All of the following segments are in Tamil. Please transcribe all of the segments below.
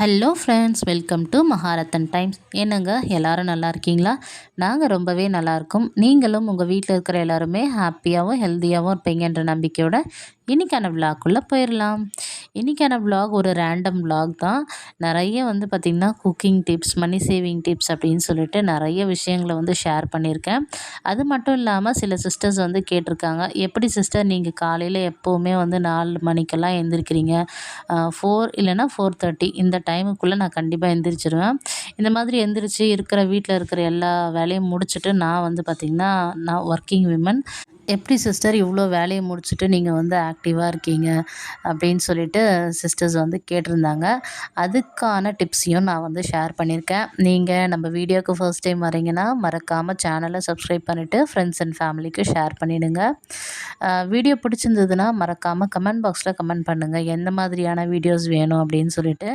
Hello friends welcome to Maharathan times என்னங்க எல்லோரும் நல்லா இருக்கீங்களா? நாங்கள் ரொம்பவே நல்லாயிருக்கும் நீங்களும் உங்கள் வீட்டில் இருக்கிற எல்லாருமே ஹாப்பியாகவும் ஹெல்த்தியாகவும் இருப்பீங்கன்ற நம்பிக்கையோட இன்றைக்கான விழாக்குள்ளே போயிடலாம் இன்றைக்கான விலாக் ஒரு ரேண்டம் விலாக் தான். நிறைய வந்து பார்த்திங்கன்னா cooking tips money saving tips அப்படின்னு சொல்லிட்டு நிறைய விஷயங்களை வந்து ஷேர் பண்ணியிருக்கேன். அது மட்டும் இல்லாமல் சில சிஸ்டர்ஸ் வந்து கேட்டிருக்காங்க எப்படி சிஸ்டர் நீங்கள் காலையில் எப்போவுமே வந்து நாலு மணிக்கெல்லாம் எழுந்திருக்கிறீங்க ஃபோர் இல்லைன்னா ஃபோர் தேர்ட்டி இந்த டைமுக்குள்ளே நான் கண்டிப்பாக எந்திரிச்சிருவேன். இந்த மாதிரி எந்திரிச்சு இருக்கிற வீட்டில் இருக்கிற எல்லா வேலையும் முடிச்சுட்டு நான் வந்து பார்த்திங்கன்னா நான் ஒர்க்கிங் விமன் எப்படி சிஸ்டர் இவ்வளோ வேலையை முடிச்சுட்டு நீங்கள் வந்து ஆக்டிவாக இருக்கீங்க? அப்படின்னு சொல்லிட்டு சிஸ்டர்ஸ் வந்து கேட்டிருந்தாங்க. அதுக்கான டிப்ஸையும் நான் வந்து ஷேர் பண்ணியிருக்கேன். நீங்கள் நம்ம வீடியோக்கு ஃபர்ஸ்ட் டைம் வரீங்கன்னா மறக்காமல் சேனலை சப்ஸ்கிரைப் பண்ணிவிட்டு ஃப்ரெண்ட்ஸ் அண்ட் ஃபேமிலிக்கு ஷேர் பண்ணிவிடுங்க வீடியோ பிடிச்சிருந்ததுன்னா மறக்காமல் கமெண்ட் பாக்ஸில் கமெண்ட் பண்ணுங்கள் எந்த மாதிரியான வீடியோஸ் வேணும் அப்படின்னு சொல்லிட்டு.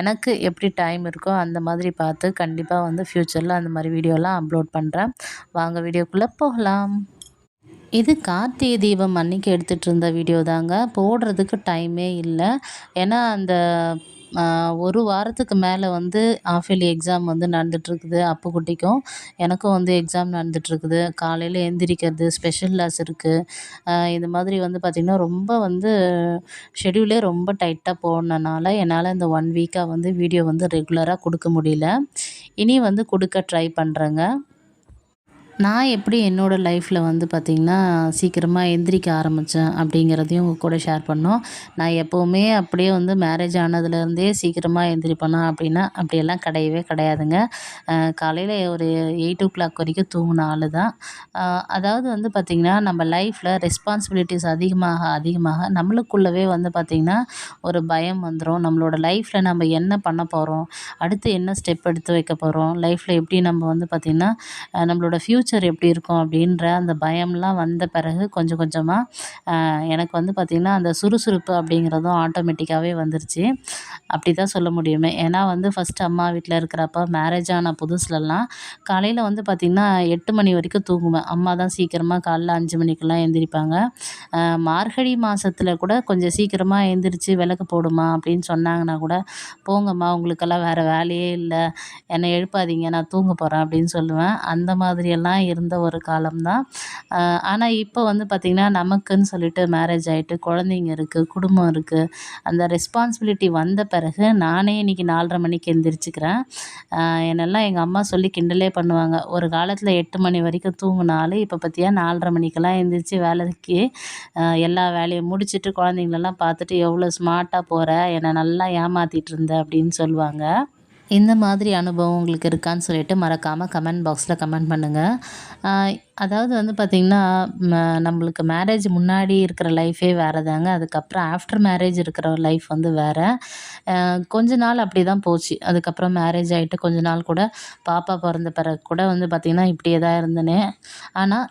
எனக்கு எப்படி டைம் இருக்கோ அந்த மாதிரி பார்த்து கண்டிப்பாக வந்து ஃப்யூச்சரில் அந்த மாதிரி வீடியோலாம் அப்லோட் பண்ணுறேன் வாங்க வீடியோக்குள்ளே போகலாம். இது கார்த்திகை தீபம் அன்னைக்கு எடுத்துகிட்டு இருந்த வீடியோ தாங்க. போடுறதுக்கு டைமே இல்லை. ஏன்னா அந்த ஒரு வாரத்துக்கு மேலே வந்து ஆஃப் இயர்லி எக்ஸாம் வந்து நடந்துகிட்ருக்குது அப்புக்குட்டிக்கும் எனக்கும் வந்து எக்ஸாம் நடந்துகிட்ருக்குது காலையில் எந்திரிக்கிறது ஸ்பெஷல் கிளாஸ் இருக்குது இந்த மாதிரி வந்து பார்த்திங்கன்னா ரொம்ப வந்து ஷெடியூலே ரொம்ப டைட்டாக போனனால என்னால் இந்த ஒன் வீக்காக வந்து வீடியோ வந்து ரெகுலராக கொடுக்க முடியல. இனி வந்து கொடுக்க ட்ரை பண்ணுறேங்க நான் எப்படி என்னோடய லைஃப்பில் வந்து பார்த்திங்கன்னா சீக்கிரமாக எந்திரிக்க ஆரம்பித்தேன் அப்படிங்கிறதையும் உங்கள் கூட ஷேர் பண்ணோம். நான் எப்போவுமே அப்படியே வந்து மேரேஜ் ஆனதுலேருந்தே சீக்கிரமாக எந்திரிப்பேனா அப்படின்னா அப்படியெல்லாம் கிடையவே கிடையாதுங்க. காலையில் ஒரு எயிட் ஓ கிளாக் வரைக்கும் தூங்கின ஆள் தான் அதாவது வந்து பார்த்திங்கன்னா நம்ம லைஃப்பில் ரெஸ்பான்சிபிலிட்டிஸ் அதிகமாக அதிகமாக நம்மளுக்குள்ளவே வந்து பார்த்திங்கன்னா ஒரு பயம் வந்துடும் நம்மளோட லைஃப்பில் நம்ம என்ன பண்ண போகிறோம் அடுத்து என்ன ஸ்டெப் எடுத்து வைக்க போகிறோம் லைஃப்பில் எப்படி நம்ம வந்து பார்த்திங்கன்னா நம்மளோட ஃப்யூச்சர் ஃப்யூச்சர் எப்படி இருக்கும் அப்படின்ற அந்த பயம்லாம் வந்த பிறகு கொஞ்சம் கொஞ்சமாக எனக்கு வந்து பார்த்திங்கன்னா அந்த சுறுசுறுப்பு அப்படிங்கிறதும் ஆட்டோமேட்டிக்காகவே வந்துருச்சு. அப்படி தான் சொல்ல முடியுமே. ஏன்னா வந்து ஃபஸ்ட்டு அம்மா வீட்டில் இருக்கிறப்ப மேரேஜ் ஆன புதுசுலலாம் காலையில் வந்து பார்த்திங்கன்னா எட்டு மணி வரைக்கும் தூங்குவேன். அம்மா தான் சீக்கிரமாக காலைல அஞ்சு மணிக்கெல்லாம் எழுந்திரிப்பாங்க மார்கழி மாதத்துல கூட கொஞ்சம் சீக்கிரமாக எழுந்திரிச்சு விளக்கு போடுமா அப்படின்னு சொன்னாங்கன்னா கூட போங்கம்மா உங்களுக்கெல்லாம் வேறு வேலையே இல்லை. என்னை எழுப்பாதீங்க நான் தூங்க போகிறேன் அப்படின்னு சொல்லுவேன். அந்த மாதிரியெல்லாம் தான் இருந்த ஒரு காலம் தான் ஆனால் இப்போ வந்து பார்த்திங்கன்னா நமக்குன்னு சொல்லிட்டு மேரேஜ் ஆகிட்டு குழந்தைங்க இருக்குது குடும்பம் இருக்குது அந்த ரெஸ்பான்சிபிலிட்டி வந்த பிறகு நானே இன்றைக்கி நாலரை மணிக்கு எழுந்திரிச்சிக்கிறேன் என்னெல்லாம் எங்கள் அம்மா சொல்லி கிண்டலே பண்ணுவாங்க. ஒரு காலத்தில் எட்டு மணி வரைக்கும் தூங்கினாலும் இப்போ பார்த்தியா நாலரை மணிக்கெல்லாம் எழுந்திரிச்சி வேலைக்கு எல்லா வேலையும் முடிச்சுட்டு குழந்தைங்களெல்லாம் பார்த்துட்டு எவ்வளோ ஸ்மார்ட்டாக போகிற என்னை நல்லா ஏமாற்றிட்டு இருந்த அப்படின்னு சொல்லுவாங்க. இந்த மாதிரி அனுபவம் உங்களுக்கு இருக்கான்னு சொல்லிட்டு மறக்காமல் கமெண்ட் பாக்ஸில் கமெண்ட் பண்ணுங்கள் அதாவது வந்து பார்த்திங்கன்னா நம்மளுக்கு மேரேஜ் முன்னாடி இருக்கிற லைஃபே வேறு தாங்க. அதுக்கப்புறம் ஆஃப்டர் மேரேஜ் இருக்கிற லைஃப் வந்து வேறு. கொஞ்ச நாள் அப்படி தான் போச்சு. அதுக்கப்புறம் மேரேஜ் ஆகிட்டு கொஞ்ச நாள் கூட பாப்பா பிறந்த பிறகு கூட வந்து பார்த்திங்கன்னா இப்படியே தான் இருந்தேனே ஆனால்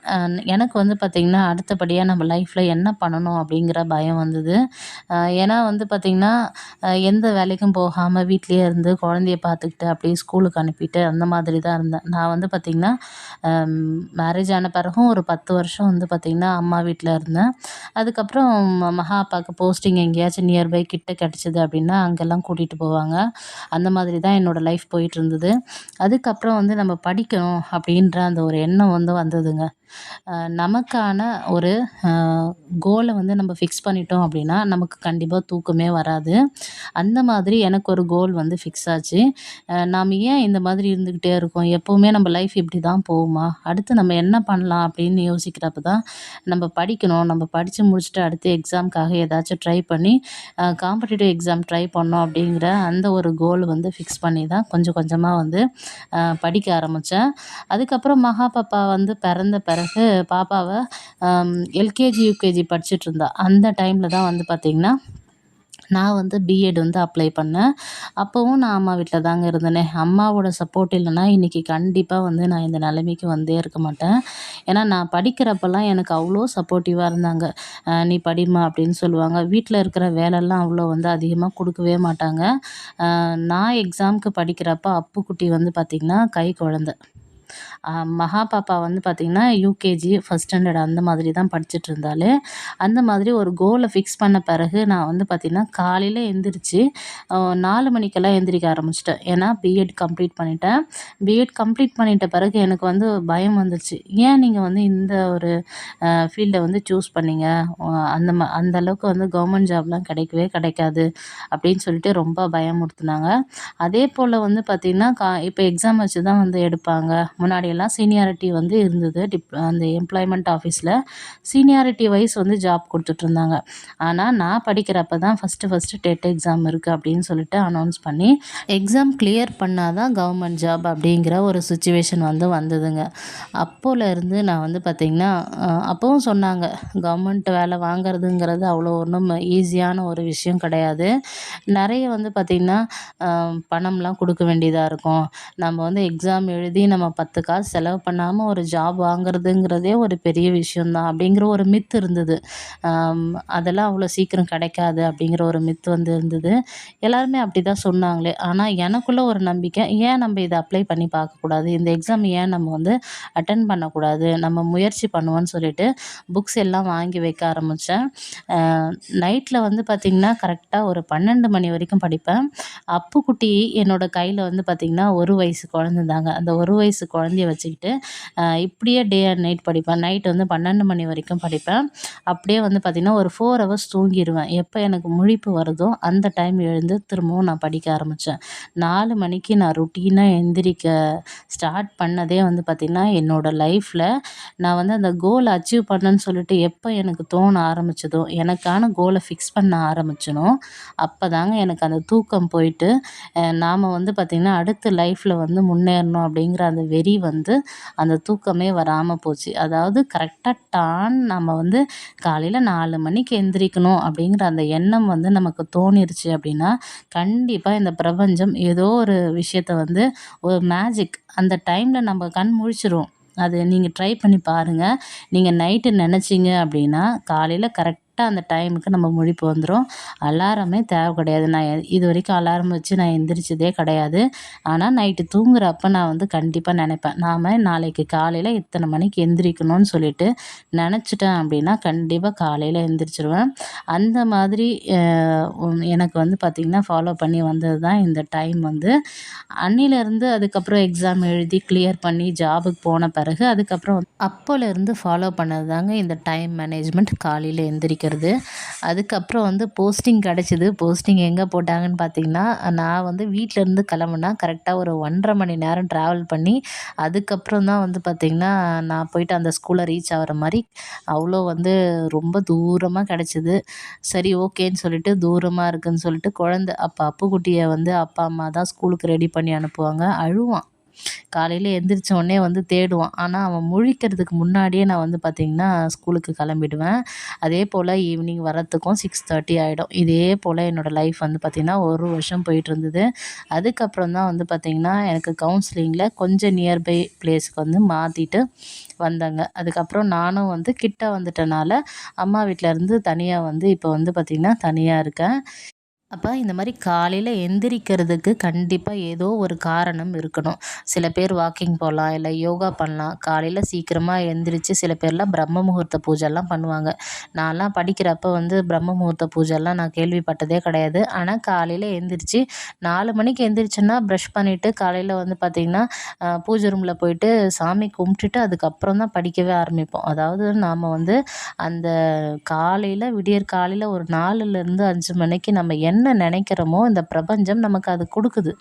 எனக்கு வந்து பார்த்திங்கன்னா அடுத்தபடியாக நம்ம லைஃப்பில் என்ன பண்ணணும் அப்படிங்கிற பயம் வந்தது. ஏன்னா வந்து பார்த்திங்கன்னா எந்த வேலைக்கும் போகாமல் வீட்லேயே இருந்து குழந்தைய பார்த்துக்கிட்டு அப்படியே ஸ்கூலுக்கு அனுப்பிட்டு அந்த மாதிரி தான் இருந்தேன். நான் வந்து பார்த்திங்கன்னா மேரேஜ் ஆன பிறகும் ஒரு பத்து வருஷம் வந்து பார்த்திங்கன்னா அம்மா வீட்டில் இருந்தேன். அதுக்கப்புறம் மகா அப்பாவுக்கு போஸ்டிங் எங்கேயாச்சும் நியர்பை கிட்ட கிடச்சிது அப்படின்னா அங்கெல்லாம் கூட்டிகிட்டு போவாங்க. அந்த மாதிரி தான் என்னோடய லைஃப் போயிட்டு இருந்தது. அதுக்கப்புறம் வந்து நம்ம படிக்கணும் அப்படின்ற அந்த ஒரு எண்ணம் வந்து வந்ததுங்க. நமக்கான ஒரு கோலை வந்து நம்ம ஃபிக்ஸ் பண்ணிட்டோம் அப்படின்னா நமக்கு கண்டிப்பாக தூக்கமே வராது. அந்த மாதிரி எனக்கு ஒரு கோல் வந்து ஃபிக்ஸ் ஆச்சு. நாம் ஏன் இந்த மாதிரி இருந்துக்கிட்டே இருக்கோம்? எப்போவுமே நம்ம லைஃப் இப்படி தான் போகுமா? அடுத்து நம்ம என்ன பண்ணலாம் அப்படின்னு யோசிக்கிறப்ப தான் நம்ம படிக்கணும். நம்ம படித்து முடிச்சுட்டு அடுத்து எக்ஸாமுக்காக ஏதாச்சும் ட்ரை பண்ணி காம்படிட்டிவ் எக்ஸாம் ட்ரை பண்ணோம் அப்படிங்கிற அந்த ஒரு கோல் வந்து ஃபிக்ஸ் பண்ணி தான் கொஞ்சம் கொஞ்சமாக வந்து படிக்க ஆரம்பித்தேன் அதுக்கப்புறம் மகா பாப்பா வந்து பிறந்த பிற பிறகு பாப்பாவை எல்கேஜி யூகேஜி படிச்சுட்ருந்தா அந்த டைமில் தான் வந்து பார்த்திங்கன்னா நான் வந்து பிஎட் வந்து அப்ளை பண்ணேன். அப்போவும் நான் அம்மா வீட்டில் தாங்க இருந்தேனே. அம்மாவோட சப்போர்ட் இல்லைன்னா இன்றைக்கி கண்டிப்பாக வந்து நான் இந்த நிலைமைக்கு வந்தே இருக்க மாட்டேன். ஏன்னா நான் படிக்கிறப்பெல்லாம் எனக்கு அவ்வளோ சப்போர்ட்டிவாக இருந்தாங்க. நீ படிமா அப்படின்னு சொல்லுவாங்க. வீட்டில் இருக்கிற வேலைலாம் அவ்வளோ வந்து அதிகமாக கொடுக்கவே மாட்டாங்க. நான் எக்ஸாமுக்கு படிக்கிறப்ப அப்புக்குட்டி வந்து பார்த்திங்கன்னா கை குழந்த. மகா பாப்பா வந்து பார்த்திங்கன்னா யூகேஜி ஃபஸ்ட் ஸ்டாண்டர்ட் அந்த மாதிரி தான் படிச்சுட்டு இருந்தாள். அந்த மாதிரி ஒரு கோலை ஃபிக்ஸ் பண்ண பிறகு நான் வந்து பார்த்திங்கன்னா காலையில் எந்திரிச்சு நாலு மணிக்கெல்லாம் எந்திரிக்க ஆரம்பிச்சிட்டேன். ஏன்னா பிஎட் கம்ப்ளீட் பண்ணிட்டேன். பிஎட் கம்ப்ளீட் பண்ணிட்ட பிறகு எனக்கு வந்து பயம் வந்துச்சு ஏன் நீங்கள் வந்து இந்த ஒரு ஃபீல்டை வந்து சூஸ் பண்ணீங்க? அந்த ம அந்த அளவுக்கு வந்து கவர்மெண்ட் ஜாப்லாம் கிடைக்கவே கிடைக்காது அப்படின்னு சொல்லிட்டு ரொம்ப பயமுறுத்துனாங்க. அதே போல் வந்து பார்த்திங்கன்னா கா இப்போ எக்ஸாம் வச்சு தான் வந்து எடுப்பாங்க. முன்னாடி முன்னாடியெல்லாம் சீனியாரிட்டி வந்து இருந்தது. டிப் அந்த எம்ப்ளாய்மெண்ட் ஆஃபீஸில் சீனியாரிட்டி வைஸ் வந்து ஜாப் கொடுத்துட்ருந்தாங்க ஆனால் நான் படிக்கிறப்ப தான் ஃபஸ்ட்டு ஃபஸ்ட்டு டெட் எக்ஸாம் இருக்குது அப்படின்னு சொல்லிட்டு அனௌன்ஸ் பண்ணி எக்ஸாம் கிளியர் பண்ணால் தான் கவர்மெண்ட் ஜாப் அப்படிங்கிற ஒரு சுச்சுவேஷன் வந்து வந்ததுங்க. அப்போலேருந்து நான் வந்து பார்த்திங்கன்னா அப்போவும் சொன்னாங்க கவர்மெண்ட் வேலை வாங்குறதுங்கிறது அவ்வளோ ஒன்றும் ஈஸியான ஒரு விஷயம் கிடையாது. நிறைய வந்து பார்த்திங்கன்னா பணம்லாம் கொடுக்க வேண்டியதாக இருக்கும். நம்ம வந்து எக்ஸாம் எழுதி நம்ம பத்து காசு செலவு பண்ணாமல் ஒரு ஜாப் வாங்குறதுங்கிறதே ஒரு பெரிய விஷயந்தான் அப்படிங்கிற ஒரு மித்து இருந்தது. அதெல்லாம் அவ்வளோ சீக்கிரம் கிடைக்காது அப்படிங்கிற ஒரு மித்து வந்து இருந்தது. எல்லாருமே அப்படி தான் சொன்னாங்களே. ஆனால் எனக்குள்ள ஒரு நம்பிக்கை ஏன் நம்ம இதை அப்ளை பண்ணி பார்க்கக்கூடாது? இந்த எக்ஸாம் ஏன் நம்ம வந்து அட்டன் பண்ணக்கூடாது? நம்ம முயற்சி பண்ணுவோன்னு சொல்லிட்டு புக்ஸ் எல்லாம் வாங்கி வைக்க ஆரம்பித்தேன் நைட்டில் வந்து பார்த்திங்கன்னா கரெக்டாக ஒரு பன்னெண்டு மணி வரைக்கும் படிப்பேன். அப்புக்குட்டி என்னோடய கையில் வந்து பார்த்திங்கன்னா ஒரு வயசு குழந்தை தாங்க. அந்த ஒரு வயசு குழந்தைய வச்சுக்கிட்டு இப்படியே டே அண்ட் நைட் படிப்பேன். நைட் வந்து பன்னெண்டு மணி வரைக்கும் படிப்பேன். அப்படியே வந்து பார்த்திங்கன்னா ஒரு ஃபோர் ஹவர்ஸ் தூங்கிடுவேன் எப்போ எனக்கு முழிப்பு வருதோ அந்த டைம் எழுந்து திரும்பவும் நான் படிக்க ஆரம்பித்தேன் நாலு மணிக்கு நான் ருட்டீனாக எந்திரிக்க ஸ்டார்ட் பண்ணதே வந்து பார்த்திங்கன்னா என்னோடய லைஃப்பில் நான் வந்து அந்த கோலை அச்சீவ் பண்ணேன்னு சொல்லிட்டு எப்போ எனக்கு தோண ஆரம்பித்ததோ எனக்கான கோலை ஃபிக்ஸ் பண்ண ஆரம்பிச்சனோ அப்போ தாங்க எனக்கு அந்த தூக்கம் போயிட்டு நாம் வந்து பார்த்திங்கன்னா அடுத்த லைஃப்பில் வந்து முன்னேறணும் அப்படிங்கிற அந்த வெறி வந்து வந்து அந்த தூக்கமே வராமல் போச்சு. அதாவது கரெக்டாக டான் நம்ம வந்து காலையில் நாலு மணிக்கு எந்திரிக்கணும் அப்படிங்கிற அந்த எண்ணம் வந்து நமக்கு தோணிருச்சு அப்படின்னா கண்டிப்பாக இந்த பிரபஞ்சம் ஏதோ ஒரு விஷயத்த வந்து ஒரு மேஜிக் அந்த டைமில் நம்ம கண் முழிச்சிரும். அது நீங்கள் ட்ரை பண்ணி பாருங்கள் நீங்கள் நைட்டு நினச்சிங்க அப்படின்னா காலையில் கரெக்ட் கரெக்டாக அந்த டைமுக்கு நம்ம முழிப்பு வந்துடும் அலாரமே தேவை கிடையாது. நான் இது வரைக்கும் அலாரம் வச்சு நான் எந்திரிச்சதே கிடையாது. ஆனால் நைட்டு தூங்குறப்ப நான் வந்து கண்டிப்பாக நினைப்பேன். நாம் நாளைக்கு காலையில் இத்தனை மணிக்கு எந்திரிக்கணும்னு சொல்லிட்டு நினச்சிட்டேன் அப்படின்னா கண்டிப்பாக காலையில் எந்திரிச்சிருவேன். அந்த மாதிரி எனக்கு வந்து பார்த்திங்கன்னா ஃபாலோ பண்ணி வந்தது தான் இந்த டைம் வந்து. அன்னிலேருந்து அதுக்கப்புறம் எக்ஸாம் எழுதி கிளியர் பண்ணி ஜாபுக்கு போன பிறகு அதுக்கப்புறம் அப்போலேருந்து ஃபாலோ பண்ணது தாங்க இந்த டைம் மேனேஜ்மெண்ட் காலையில் எந்திரிக்கிறது. வைக்கிறது. அதுக்கப்புறம் வந்து போஸ்டிங் கிடச்சிது. போஸ்டிங் எங்கே போட்டாங்கன்னு பார்த்தீங்கன்னா நான் வந்து வீட்டிலேருந்து கிளம்புனா கரெக்டாக ஒரு ஒன்றரை மணி நேரம் ட்ராவல் பண்ணி அதுக்கப்புறம் தான் வந்து பார்த்திங்கன்னா நான் போயிட்டு அந்த ஸ்கூலை ரீச் ஆகிற மாதிரி அவ்வளோ வந்து ரொம்ப தூரமாக கிடச்சிது. சரி ஓகேன்னு சொல்லிட்டு தூரமாக இருக்குதுன்னு சொல்லிட்டு குழந்த அப்போ அப்புக்குட்டியை வந்து அப்பா அம்மா தான் ஸ்கூலுக்கு ரெடி பண்ணி அனுப்புவாங்க. அழுவான். காலையில் எந்திரிச்ச உடனே வந்து தேடுவான். ஆனால் அவன் முழிக்கிறதுக்கு முன்னாடியே நான் வந்து பார்த்திங்கன்னா ஸ்கூலுக்கு கிளம்பிடுவேன். அதே போல் ஈவினிங் வரத்துக்கும் சிக்ஸ் தேர்ட்டி ஆகிடும் இதே போல் என்னோடய லைஃப் வந்து பார்த்திங்கன்னா ஒரு வருஷம் போயிட்டு இருந்தது. அதுக்கப்புறம் தான் வந்து பார்த்திங்கன்னா எனக்கு கவுன்சிலிங்கில் கொஞ்சம் நியர்பை பிளேஸுக்கு வந்து மாற்றிட்டு வந்தாங்க. அதுக்கப்புறம் நானும் வந்து கிட்ட வந்துட்டனால அம்மா வீட்டில் இருந்து தனியாக வந்து இப்போ வந்து பார்த்திங்கன்னா தனியாக இருக்கேன். அப்போ இந்த மாதிரி காலையில் எந்திரிக்கிறதுக்கு கண்டிப்பாக ஏதோ ஒரு காரணம் இருக்கணும். சில பேர் வாக்கிங் போகலாம் இல்லை யோகா பண்ணலாம். காலையில் சீக்கிரமாக எந்திரிச்சு சில பேர்லாம் பிரம்ம முகூர்த்த பூஜைலாம் பண்ணுவாங்க. நான்லாம் படிக்கிறப்ப வந்து பிரம்ம முகூர்த்த பூஜைலாம் நான் கேள்விப்பட்டதே கிடையாது. ஆனால் காலையில் எந்திரிச்சு நாலு மணிக்கு எந்திரிச்சேன்னா ப்ரஷ் பண்ணிவிட்டு காலையில் வந்து பார்த்திங்கன்னா பூஜை ரூமில் போயிட்டு சாமி கும்பிட்டுட்டு அதுக்கப்புறம் தான் படிக்கவே ஆரம்பிப்போம். அதாவது நாம் வந்து அந்த காலையில் விடியற் காலையில் ஒரு நாலுலேருந்து அஞ்சு மணிக்கு நம்ம என்ன என்ன நினைக்கிறோமோ இந்த பிரபஞ்சம் நமக்கு அது கொடுக்குது.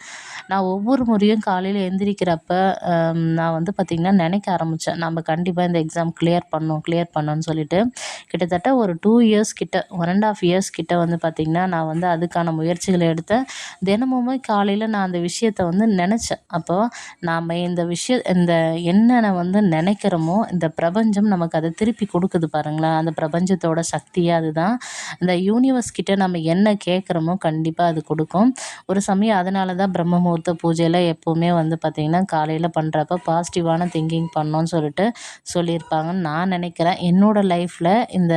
நான் ஒவ்வொரு முறையும் காலையில் எந்திரிக்கிறப்ப நான் வந்து பார்த்திங்கன்னா நினைக்க ஆரம்பித்தேன் நம்ம கண்டிப்பாக இந்த எக்ஸாம் கிளியர் பண்ணோம் கிளியர் பண்ணோன்னு சொல்லிட்டு. கிட்டத்தட்ட ஒரு டூ இயர்ஸ் கிட்ட ஒன் அண்ட் ஆஃப் இயர்ஸ் கிட்ட வந்து பார்த்திங்கன்னா நான் வந்து அதுக்கான முயற்சிகளை எடுத்தேன். தினமுமே காலையில் நான் அந்த விஷயத்த வந்து நினச்சேன். அப்போது நாம் இந்த விஷய இந்த என்னென்ன வந்து நினைக்கிறோமோ இந்த பிரபஞ்சம் நமக்கு அதை திருப்பி கொடுக்குது பாருங்களேன். அந்த பிரபஞ்சத்தோட சக்தியே அதுதான். இந்த யூனிவர்ஸ் கிட்ட நம்ம என்ன கேட்குறோமோ பலனும் கண்டிப்பாக அது கொடுக்கும். ஒரு சமயம் அதனால தான் பிரம்ம முகூர்த்த பூஜையில் எப்போவுமே வந்து பார்த்திங்கன்னா காலையில் பண்ணுறப்ப பாசிட்டிவான திங்கிங் பண்ணோன்னு சொல்லிட்டு சொல்லியிருப்பாங்கன்னு நான் நினைக்கிறேன் என்னோடய லைஃப்பில் இந்த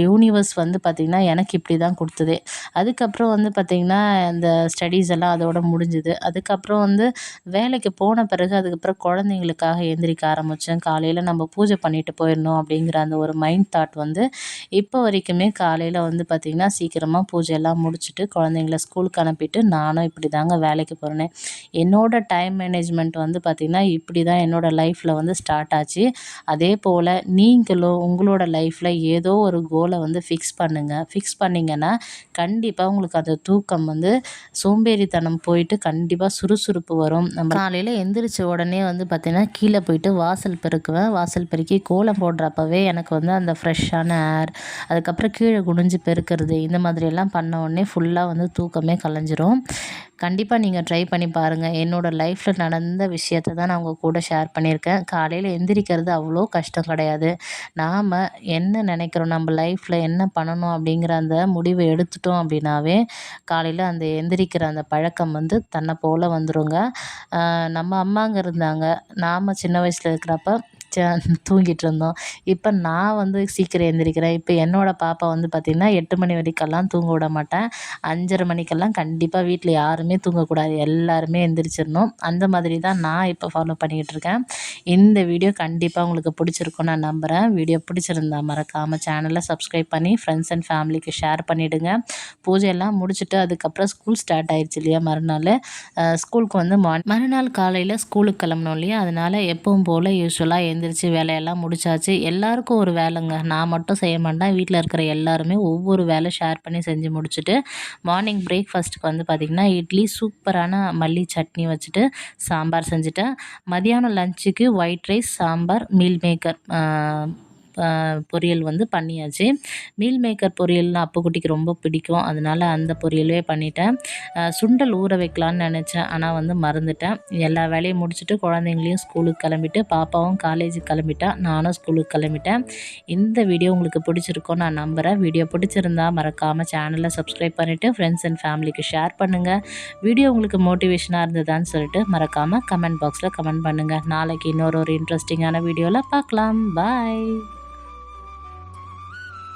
யூனிவர்ஸ் வந்து பார்த்திங்கன்னா எனக்கு இப்படி தான் கொடுத்ததே. அதுக்கப்புறம் வந்து பார்த்திங்கன்னா இந்த ஸ்டடீஸ் எல்லாம் அதோட முடிஞ்சுது. அதுக்கப்புறம் வந்து வேலைக்கு போன பிறகு அதுக்கப்புறம் குழந்தைங்களுக்காக எந்திரிக்க ஆரம்பித்தேன் காலையில் நம்ம பூஜை பண்ணிட்டு போயிடணும் அப்படிங்கிற அந்த ஒரு மைண்ட் தாட் வந்து இப்போ வரைக்குமே காலையில் வந்து பார்த்திங்கன்னா சீக்கிரமாக பூஜையெல்லாம் முடிச்சுட்டு குழந்தைங்கள ஸ்கூலுக்கு அனுப்பிட்டு நானும் இப்படி தாங்க வேலைக்கு போகிறேனே என்னோடய டைம் மேனேஜ்மெண்ட் வந்து பார்த்திங்கன்னா இப்படி தான் என்னோடய லைஃப்பில் வந்து ஸ்டார்ட் ஆச்சு. அதே போல் நீங்களும் உங்களோட லைஃப்பில் ஏதோ ஒரு கோலை வந்து ஃபிக்ஸ் பண்ணுங்கள் ஃபிக்ஸ் பண்ணிங்கன்னா கண்டிப்பாக உங்களுக்கு அந்த தூக்கம் வந்து சோம்பேறித்தனம் போயிட்டு கண்டிப்பாக சுறுசுறுப்பு வரும். நம்ம காலையில் எந்திரிச்ச உடனே வந்து பார்த்திங்கன்னா கீழே போயிட்டு வாசல் பெருக்குவேன். வாசல் பெருக்கி கோலம் போடுறப்பவே எனக்கு வந்து அந்த ஃப்ரெஷ்ஷான ஏர் அதுக்கப்புறம் கீழே குனிஞ்சு பெருக்கிறது இந்த மாதிரி மாதிரியெல்லாம் பண்ண உடனே ஃபுல்லாக வந்து தூக்கமே கலைஞ்சிரும். கண்டிப்பாக நீங்கள் ட்ரை பண்ணி பாருங்கள் என்னோடய லைஃப்பில் நடந்த விஷயத்த தான் நான் உங்கள் கூட ஷேர் பண்ணியிருக்கேன். காலையில் எந்திரிக்கிறது அவ்வளோ கஷ்டம் கிடையாது. நாம் என்ன நினைக்கிறோம்? நம்ம லைஃப்பில் என்ன பண்ணணும் அப்படிங்கிற அந்த முடிவை எடுத்துட்டோம் அப்படின்னாவே காலையில் அந்த எந்திரிக்கிற அந்த பழக்கம் வந்து தன்னை போல் வந்துருங்க. நம்ம அம்மாங்க இருந்தாங்க. நாம் சின்ன வயசில் இருக்கிறப்ப தூங்கிட்டு இருந்தோம் இப்போ நான் வந்து சீக்கிரம் எழுந்திரிக்கிறேன் இப்போ என்னோடய பாப்பா வந்து பார்த்திங்கன்னா எட்டு மணி வரைக்கெல்லாம் தூங்க விட மாட்டேன். அஞ்சரை மணிக்கெல்லாம் கண்டிப்பாக வீட்டில் யாருமே தூங்கக்கூடாது. எல்லாருமே எந்திரிச்சிடணும். அந்த மாதிரி தான் நான் இப்போ ஃபாலோ பண்ணிக்கிட்டு இருக்கேன் இந்த வீடியோ கண்டிப்பாக உங்களுக்கு பிடிச்சிருக்கும் நான் நம்புகிறேன் வீடியோ பிடிச்சிருந்தா மறக்காமல் சேனலை சப்ஸ்கிரைப் பண்ணி ஃப்ரெண்ட்ஸ் அண்ட் ஃபேமிலிக்கு ஷேர் பண்ணிவிடுங்க பூஜையெல்லாம் முடிச்சுட்டு அதுக்கப்புறம் ஸ்கூல் ஸ்டார்ட் ஆயிடுச்சு இல்லையா மறுநாள்? ஸ்கூலுக்கு வந்து மறுநாள் காலையில் ஸ்கூலுக்கு கிளம்பணும் இல்லையா? அதனால் எப்பவும் போல் யூஸ்வலாக எந்த எழுந்திரிச்சு வேலையெல்லாம் முடிச்சாச்சு. எல்லாருக்கும் ஒரு வேலைங்க. நான் மட்டும் செய்ய மாட்டேன். வீட்டில் இருக்கிற எல்லாருமே ஒவ்வொரு வேலை ஷேர் பண்ணி செஞ்சு முடிச்சுட்டு மார்னிங் பிரேக்ஃபாஸ்ட்டுக்கு வந்து பார்த்திங்கன்னா இட்லி சூப்பரான மல்லி சட்னி வச்சுட்டு சாம்பார் செஞ்சுட்டேன். மதியானம் லஞ்சுக்கு white rice sambar meal maker பொரியல் வந்து பண்ணியாச்சு. மீல் மேக்கர் பொரியல்னால் அப்புக்குட்டிக்கு ரொம்ப பிடிக்கும். அதனால் அந்த பொரியலே பண்ணிட்டேன். சுண்டல் ஊற வைக்கலான்னு நினச்சேன். ஆனால் வந்து மறந்துட்டேன். எல்லா வேலையும் முடிச்சுட்டு குழந்தைங்களையும் ஸ்கூலுக்கு கிளம்பிட்டு பாப்பாவும் காலேஜுக்கு கிளம்பிட்டா நானும் ஸ்கூலுக்கு கிளம்பிட்டேன். இந்த வீடியோ உங்களுக்கு பிடிச்சிருக்கோம் நான் நம்புகிறேன் வீடியோ பிடிச்சிருந்தா மறக்காமல் சேனலை சப்ஸ்கிரைப் பண்ணிவிட்டு ஃப்ரெண்ட்ஸ் அண்ட் ஃபேமிலிக்கு ஷேர் பண்ணுங்கள் வீடியோ உங்களுக்கு மோட்டிவேஷனாக இருந்ததான்னு சொல்லிட்டு மறக்காமல் கமெண்ட் பாக்ஸில் கமெண்ட் பண்ணுங்கள் நாளைக்கு இன்னொரு ஒரு இன்ட்ரெஸ்டிங்கான வீடியோவில் பார்க்கலாம் பாய்